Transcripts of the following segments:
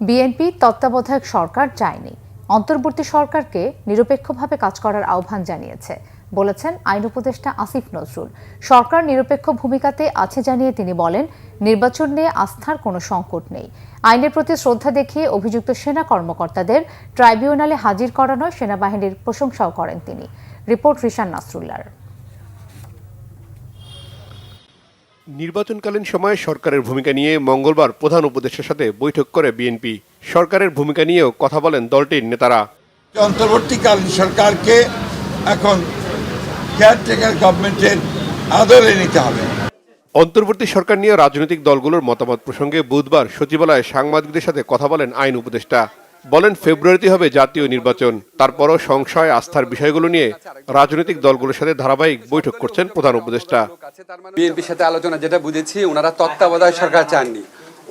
BNP তত্ত্বাবধায়ক সরকার চায়নি। অন্তর্বর্তী সরকারকে নিরপেক্ষভাবে কাজ করার আহ্বান জানিয়েছে, বলেছেন আইন উপদেষ্টা আসিফ নজরুল। সরকার নিরপেক্ষ ভূমিকাতে আছে জানিয়ে তিনি বলেন, নির্বাচন নিয়ে আস্থার কোনো সংকট নেই। আইনের প্রতি শ্রদ্ধা দেখিয়ে অভিযুক্ত সেনা কর্মকর্তাদের ট্রাইব্যুনালে হাজির করানোয় সেনাবাহিনীর প্রশংসাও করেন তিনি। রিপোর্ট রিশান নাসরুল্লার নির্বাচনকালীন সময়ে সরকারের ভূমিকা নিয়ে মঙ্গলবার প্রধান উপদেষ্টার সাথে বৈঠক করে বিএনপি। সরকারের ভূমিকা নিয়েও কথা বলেন দলটির নেতারা। অন্তর্বর্তীকালীন সরকারকে এখন কেয়ারটেকার গভর্নমেন্টের আদলে নিতে হবে। অন্তর্বর্তী সরকার নিয়ে রাজনৈতিক দলগুলোর মতামত প্রসঙ্গে বুধবার সচিবালয়ে সাংবাদিকদের সাথে কথা বলেন আইন উপদেষ্টা। বলেন ফেব্রুয়ারিতে হবে জাতীয় নির্বাচন। তারপরও সংশয়, আস্থার বিষয়গুলো নিয়ে রাজনৈতিক দলগুলোর সাথে ধারাবাহিক বৈঠক করছেন প্রধান উপদেষ্টা। বিএনপির সাথে আলোচনা যেটা বুঝেছি, ওনারা তত্ত্বাবধায়ক সরকার চাননি।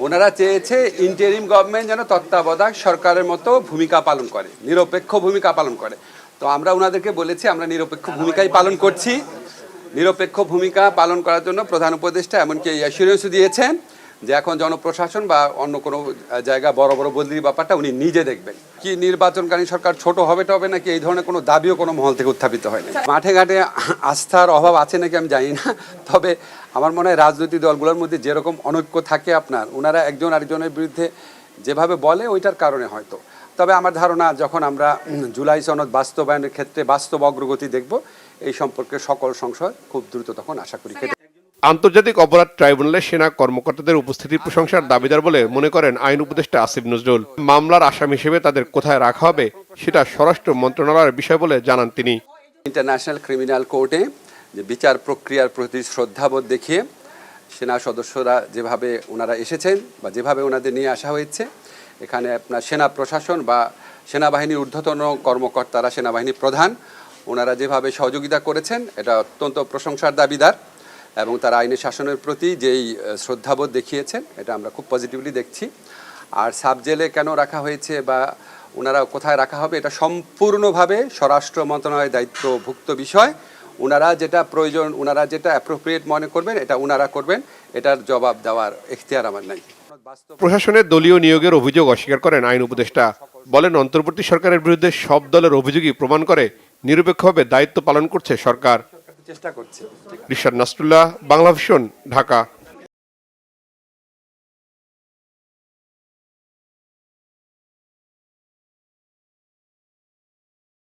ওনারা চেয়েছে ইন্টারিম গভর্নমেন্ট যেন তত্ত্বাবধায়ক সরকারের মতো ভূমিকা পালন করে, নিরপেক্ষ ভূমিকা পালন করে। তো আমরা ওনাদেরকে বলেছি, আমরা নিরপেক্ষ ভূমিকাই পালন করছি। নিরপেক্ষ ভূমিকা পালন করার জন্য প্রধান উপদেষ্টা এমনকি অ্যাসুরেন্সও দিয়েছেন। যে এখন জনপ্রশাসন বা অন্য কোনো জায়গা বড় বড় বদলির ব্যাপারটা উনি নিজে দেখবেন। কি নির্বাচনকালীন সরকার ছোট হবে টবে নাকি এই ধরনের কোনো দাবিও কোনো মহল থেকে উত্থাপিত হয়নি মাঠে ঘাটে আস্থার অভাব আছে নাকি আমি জানি না, তবে আমার মনে হয় রাজনৈতিক দলগুলোর মধ্যে যেরকম অনৈক্য থাকে আপনার ওনারা একজন আরেকজনের বিরুদ্ধে যেভাবে বলে ওইটার কারণে হয়তো। তবে আমার ধারণা যখন আমরা জুলাই সনদ বাস্তবায়নের ক্ষেত্রে বাস্তব অগ্রগতি দেখব, এই সম্পর্কে সকল সংশয় খুব দ্রুত তখন আশা করি আন্তর্জাতিক অপরাধ ট্রাইব্যুনালে সেনা কর্মকর্তাদের উপস্থিতির প্রশংসার দাবিদার বলে মনে করেন আইন উপদেষ্টা আসিফ নজরুল। মামলার আসামি হিসেবে তাদের কোথায় রাখা হবে, সেটা স্বরাষ্ট্র মন্ত্রণালয়ের বিষয় বলে জানান তিনি। ইন্টারন্যাশনাল ক্রিমিনাল কোর্টে যে বিচার প্রক্রিয়ার প্রতি শ্রদ্ধাবোধ দেখিয়ে সেনা সদস্যরা যেভাবে ওনারা এসেছেন বা যেভাবে ওনাদের নিয়ে আসা হয়েছে, এখানে আপনার সেনা প্রশাসন বা সেনাবাহিনীর ঊর্ধ্বতন কর্মকর্তারা সেনাবাহিনী প্রধান, ওনারা যেভাবে সহযোগিতা করেছেন, এটা অত্যন্ত প্রশংসার দাবিদার। এবং তারা আইনের শাসনের প্রতি যেই শ্রদ্ধাবোধ দেখিয়েছেন, এটা আমরা খুব পজিটিভলি দেখছি। আর সাব জেলে কেন রাখা হয়েছে বা ওনারা কোথায় রাখা হবে, এটা সম্পূর্ণভাবে স্বরাষ্ট্র মন্ত্রণালয়ের দায়িত্বভুক্ত বিষয়। ওনারা যেটা প্রয়োজন, ওনারা যেটা অ্যাপ্রোপ্রিয়েট মনে করবেন, এটা ওনারা করবেন, এটার জবাব দেওয়ার এখতিয়ার আমার নাই। প্রশাসনের দলীয় নিয়োগের অভিযোগ অস্বীকার করেন আইন উপদেষ্টা। বলেন, অন্তর্বর্তী সরকারের বিরুদ্ধে সব দলের অভিযোগই প্রমাণ করে নিরপেক্ষভাবে দায়িত্ব পালন করছে সরকার। চেষ্টা করছে। রিশাদ নাসরুল্লাহ বাংলা ভীষণ ঢাকা।